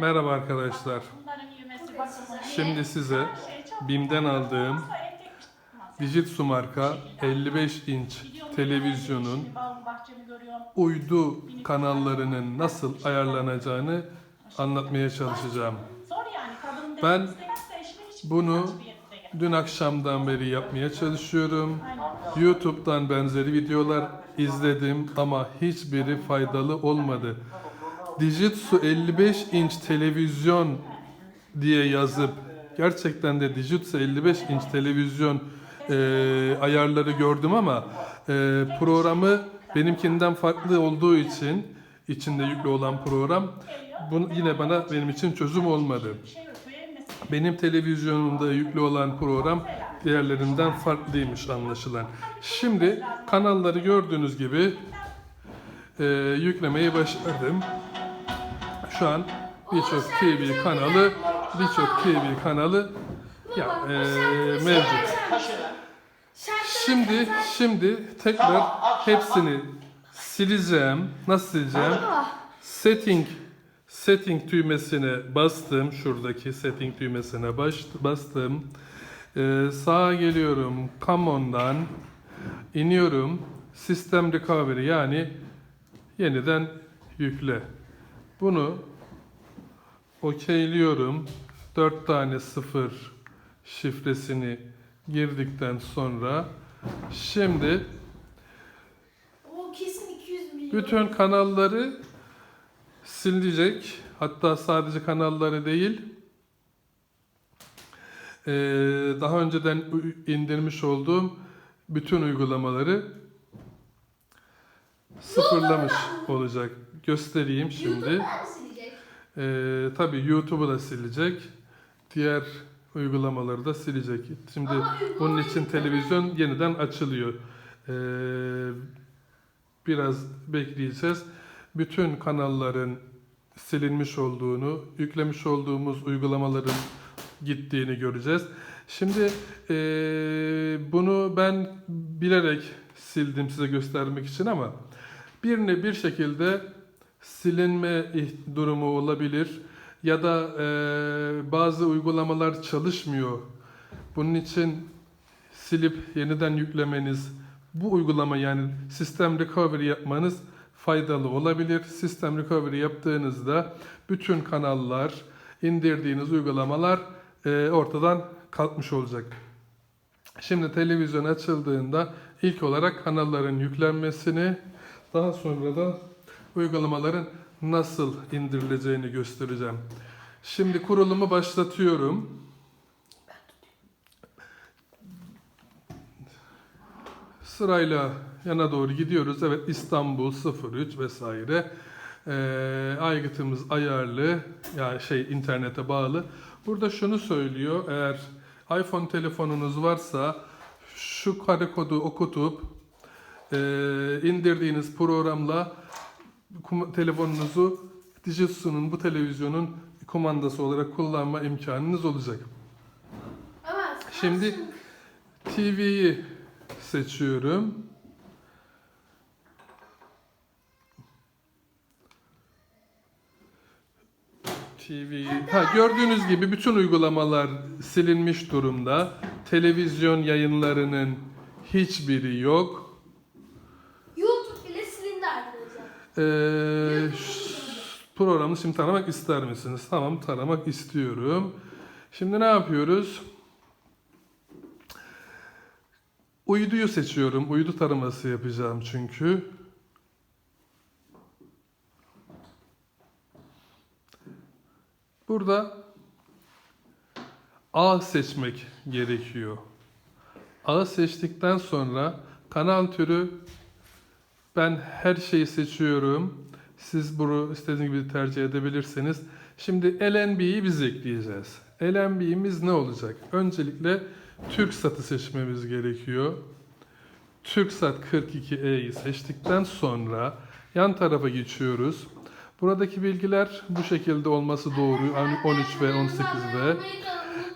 Merhaba arkadaşlar. Şimdi size BİM'den aldığım Dijitsu marka 55 inç televizyonun uydu kanallarının nasıl ayarlanacağını anlatmaya çalışacağım. Ben bunu Dün akşamdan beri yapmaya çalışıyorum. YouTube'dan benzeri videolar izledim ama hiçbiri faydalı olmadı. Dijitsu 55 inç televizyon diye yazıp gerçekten de Dijitsu 55 inç televizyon e, ayarları gördüm ama e, programı benimkinden farklı olduğu için içinde yüklü olan program bunu yine bana benim için çözüm olmadı. Benim televizyonumda yüklü olan program diğerlerinden farklıymış anlaşılan. Şimdi kanalları gördüğünüz gibi e, yüklemeyi başardım. Şu an birçok TV kanalı birçok TV kanalı ya, e, mevcut. Şimdi şimdi tekrar hepsini sileceğim. Nasıl sileceğim? Setting setting düğmesine bastım. Şuradaki setting düğmesine baş, bastım. Ee, sağa geliyorum. Common'dan iniyorum. System recovery yani yeniden yükle. Bunu okeyliyorum. 4 tane sıfır şifresini girdikten sonra şimdi O kesin 200 milyon. bütün kanalları silecek. Hatta sadece kanalları değil. Ee, daha önceden indirmiş olduğum bütün uygulamaları sıfırlamış olacak. Göstereyim şimdi. Ee, tabii YouTube'u da silecek. Diğer uygulamaları da silecek. Şimdi Ama bunun için televizyon yeniden açılıyor. Ee, biraz bekleyeceğiz. Bütün kanalların silinmiş olduğunu, yüklemiş olduğumuz uygulamaların gittiğini göreceğiz. Şimdi ee, bunu ben bilerek sildim size göstermek için ama birini bir şekilde silinme durumu olabilir ya da ee, bazı uygulamalar çalışmıyor. Bunun için silip yeniden yüklemeniz, bu uygulama yani sistem recovery yapmanız faydalı olabilir. Sistem recovery yaptığınızda bütün kanallar, indirdiğiniz uygulamalar e, ortadan kalkmış olacak. Şimdi televizyon açıldığında ilk olarak kanalların yüklenmesini, daha sonra da uygulamaların nasıl indirileceğini göstereceğim. Şimdi kurulumu başlatıyorum. Sırayla yana doğru gidiyoruz. Evet İstanbul 03 vesaire. Ee, aygıtımız ayarlı. Yani şey internete bağlı. Burada şunu söylüyor. Eğer iPhone telefonunuz varsa şu kare kodu okutup e, indirdiğiniz programla telefonunuzu Dijitsu'nun bu televizyonun kumandası olarak kullanma imkanınız olacak. Şimdi- TV'yi seçiyorum. TV. Ha gördüğünüz gibi bütün uygulamalar silinmiş durumda. Televizyon yayınlarının hiçbiri yok. Ee, programı şimdi taramak ister misiniz? Tamam taramak istiyorum. Şimdi ne yapıyoruz? Uyduyu seçiyorum. Uydu taraması yapacağım çünkü. Burada ağ seçmek gerekiyor. Ağı seçtikten sonra kanal türü ben her şeyi seçiyorum. Siz bunu istediğiniz gibi tercih edebilirsiniz. Şimdi LNB'yi biz ekleyeceğiz. LNB'miz ne olacak? Öncelikle TürkSat'ı seçmemiz gerekiyor. TürkSat 42E'yi seçtikten sonra yan tarafa geçiyoruz. Buradaki bilgiler bu şekilde olması doğru. Yani 13 ve 18 ve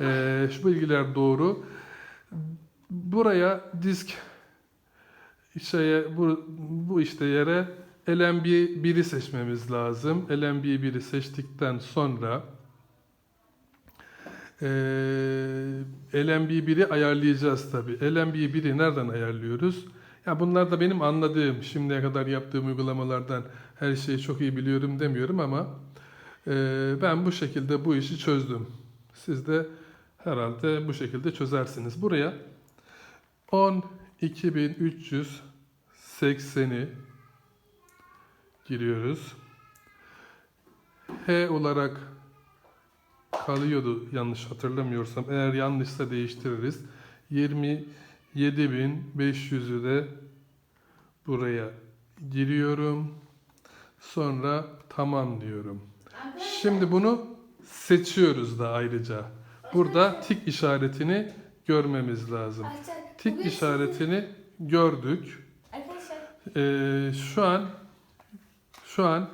ee, şu bilgiler doğru. Buraya disk şeye bu, bu işte yere LMB1'i seçmemiz lazım. LMB1'i seçtikten sonra eee LMB1'i ayarlayacağız tabii. LMB1'i nereden ayarlıyoruz? Ya bunlar da benim anladığım, şimdiye kadar yaptığım uygulamalardan her şeyi çok iyi biliyorum demiyorum ama eee, ben bu şekilde bu işi çözdüm. Siz de herhalde bu şekilde çözersiniz. Buraya 10.2380'i giriyoruz. H olarak kalıyordu yanlış hatırlamıyorsam. Eğer yanlışsa değiştiririz. 27.500'ü de buraya giriyorum. Sonra tamam diyorum. Şimdi bunu seçiyoruz da ayrıca. Burada tik işaretini görmemiz lazım. Tik bugün işaretini gördük. Arkadaşlar Ee, şu an şu an e,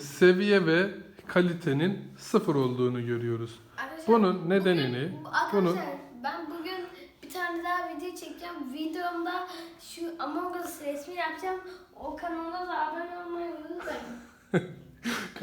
seviye ve kalitenin sıfır olduğunu görüyoruz. Arkadaşlar, Bunun nedenini, bugün, arkadaşlar, bunu- ben bugün bir tane daha video çekeceğim. Videomda şu Among Us resmi yapacağım. O kanala da abone olmayı unutmayın.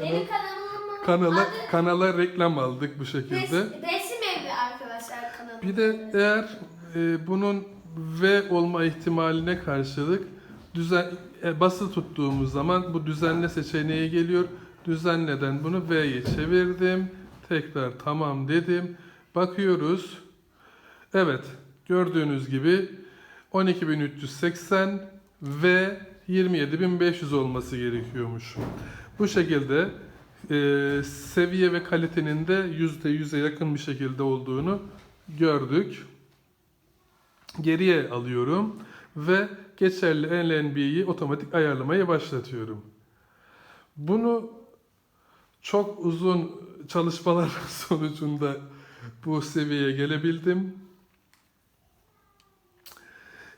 Benim kanalımın Kanala adı kanala reklam aldık bu şekilde. Res- Resim Evi arkadaşlar kanalı. Bir de eğer e, bunun V olma ihtimaline karşılık düzen e, basılı tuttuğumuz zaman bu düzenle seçeneği geliyor. Düzenleden bunu V'ye çevirdim. Tekrar tamam dedim. Bakıyoruz. Evet, gördüğünüz gibi 12380 ve 27500 olması gerekiyormuş. Bu şekilde e, seviye ve kalitenin de %100'e yakın bir şekilde olduğunu gördük. Geriye alıyorum ve geçerli LNB'yi otomatik ayarlamaya başlatıyorum. Bunu çok uzun çalışmalar sonucunda bu seviyeye gelebildim.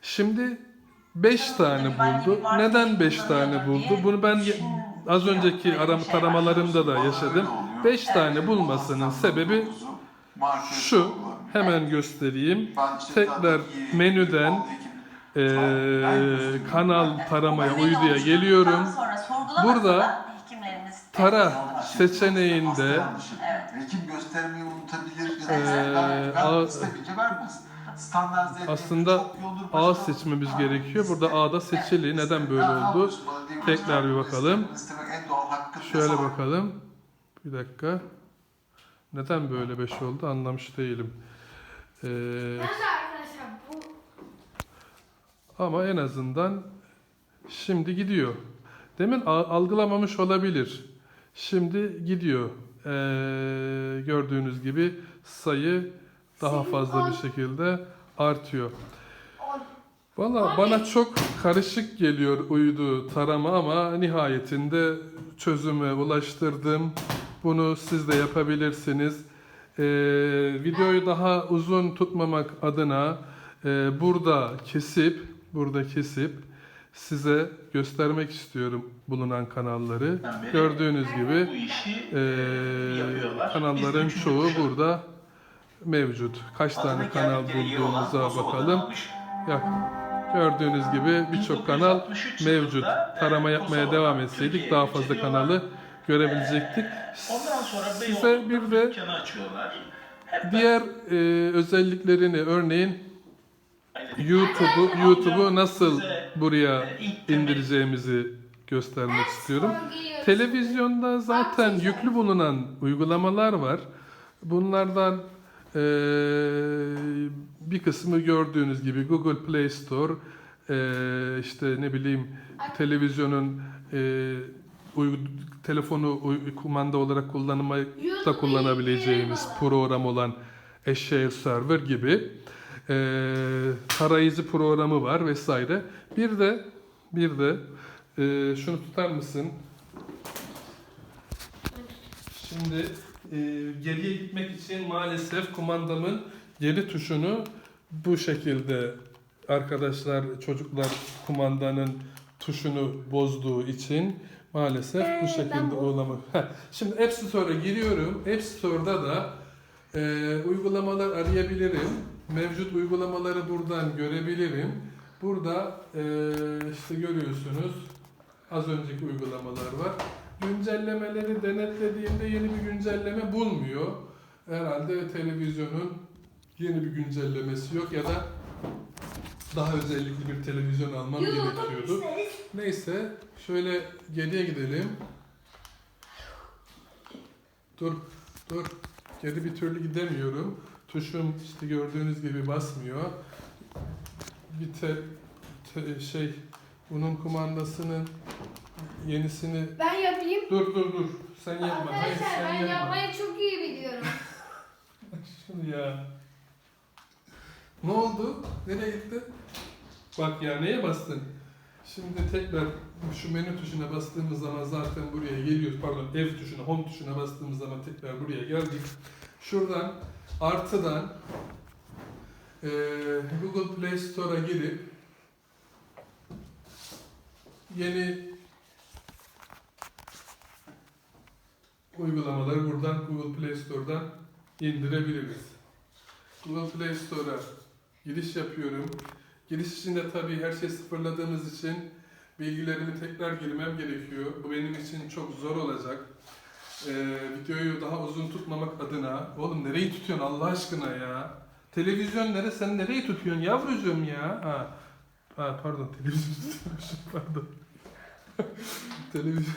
Şimdi 5 tane buldu. Neden 5 tane buldu? Bunu ben az önceki aram taramalarımda da yaşadım. 5 tane bulmasının sebebi şu. Hemen göstereyim. Tekrar menüden eee, kanal taramaya uyduya geliyorum. Burada tara seçeneğinde ben A- Aslında A seçmemiz gerekiyor. Burada A'da seçili. Neden böyle oldu? Tekrar bir bakalım. Şöyle bakalım. Bir dakika. Neden böyle 5 oldu anlamış değilim. Ee, de arkadaşlar bu ama en azından şimdi gidiyor. Demin algılamamış olabilir. Şimdi gidiyor. Ee, gördüğünüz gibi sayı daha Senin fazla on- bir şekilde artıyor. Valla bana çok karışık geliyor uydu tarama ama nihayetinde çözüme ulaştırdım. Bunu siz de yapabilirsiniz. Ee, videoyu daha uzun tutmamak adına e, burada kesip burada kesip size göstermek istiyorum bulunan kanalları. beri Gördüğünüz gibi e, yapıyorlar. Biz kanalların çoğu burada mevcut. Kaç tane Adını kanal yer olan bulduğumuza bakalım. almış. Ya, gördüğünüz gibi birçok kanal 1963 mevcut. e, Tarama yapmaya devam etseydik daha fazla kanalı görebilecektik. Ondan sonra Size Beyoğlu'nda bir de açıyorlar. Hep diğer e, özelliklerini örneğin. YouTube'u YouTube'u nasıl buraya e, indireceğimizi göstermek istiyorum. Televizyonda zaten yüklü bulunan uygulamalar var. Bunlardan eee, bir kısmı gördüğünüz gibi Google Play Store, eee, işte ne bileyim televizyonun eee, uy- telefonu kumanda olarak kullanmayı da kullanabileceğimiz program olan Eşeğir Server gibi eee tarayıcı programı var vesaire. Bir de bir de eee, şunu tutar mısın? Şimdi e, geriye gitmek için maalesef kumandamın geri tuşunu bu şekilde arkadaşlar çocuklar kumandanın tuşunu bozduğu için maalesef bu Ee, şekilde bu- uygulama. Heh, Şimdi App Store'a giriyorum. App Store'da da e, uygulamalar arayabilirim. Mevcut uygulamaları buradan görebilirim. Burada e, işte görüyorsunuz Az önceki uygulamalar var. Güncellemeleri denetlediğinde yeni bir güncelleme bulmuyor. Herhalde televizyonun yeni bir güncellemesi yok ya da daha özellikli bir televizyon almam gerekiyordu. Neyse şöyle geriye gidelim. Dur dur geri bir türlü gidemiyorum. Tuşum işte gördüğünüz gibi basmıyor. Bir te, te- şey bunun kumandasının yenisini Ben yapayım. dur dur dur sen yapma. Hayır Arkadaşlar sen ben yapma. yapmayı çok iyi biliyorum. Şunu ya. Ne oldu? Nereye gitti? Bak ya neye bastın? Şimdi tekrar şu menü tuşuna bastığımız zaman zaten buraya geliyoruz. Pardon ev tuşuna, home tuşuna bastığımız zaman tekrar buraya geldik. Şuradan artıdan eee, Google Play Store'a girip yeni uygulamaları buradan Google Play Store'dan indirebiliriz. Google Play Store'a giriş yapıyorum. Giriş için de tabii her şey sıfırladığımız için bilgilerimi tekrar girmem gerekiyor. Bu benim için çok zor olacak. Ee, videoyu daha uzun tutmamak adına. Oğlum nereyi tutuyorsun Allah aşkına ya? Televizyon nere? Sen nereyi tutuyorsun yavrucuğum ya? Ha, ha pardon televizyon tutuyormuşum pardon. televizyon.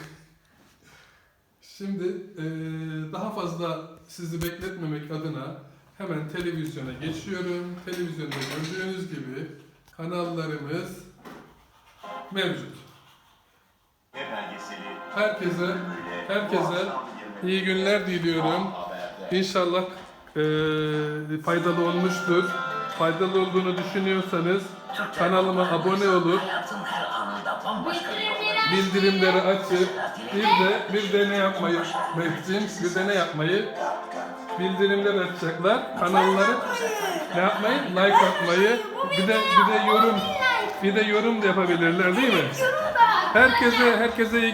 Şimdi eee, daha fazla sizi bekletmemek adına hemen televizyona geçiyorum. Televizyonda gördüğünüz gibi kanallarımız mevcut. Herkese herkese iyi günler diliyorum. İnşallah eee, faydalı olmuştur. Faydalı olduğunu düşünüyorsanız kanalıma abone olup bildirimleri açıp bir de bir de ne yapmayı Mehmetciğim bir de ne yapmayı bildirimler açacaklar kanalları ne yapmayı like atmayı bir de bir de yorum bir de yorum da yapabilirler değil mi? Herkese herkese iyi